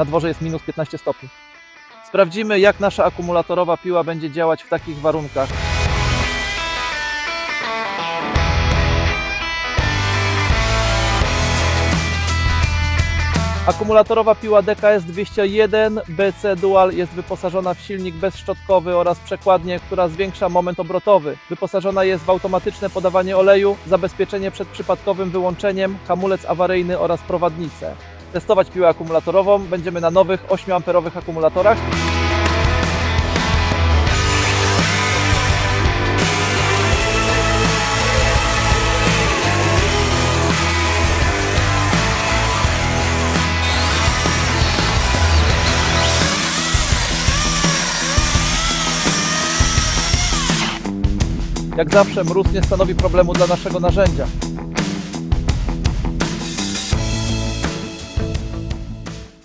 Na dworze jest minus 15 stopni. Sprawdzimy, jak nasza akumulatorowa piła będzie działać w takich warunkach. Akumulatorowa piła DKS 201 BC Dual jest wyposażona w silnik bezszczotkowy oraz przekładnię, która zwiększa moment obrotowy. Wyposażona jest w automatyczne podawanie oleju, zabezpieczenie przed przypadkowym wyłączeniem, hamulec awaryjny oraz prowadnicę. Testować piłę akumulatorową będziemy na nowych 8A akumulatorach. Jak zawsze mróz nie stanowi problemu dla naszego narzędzia.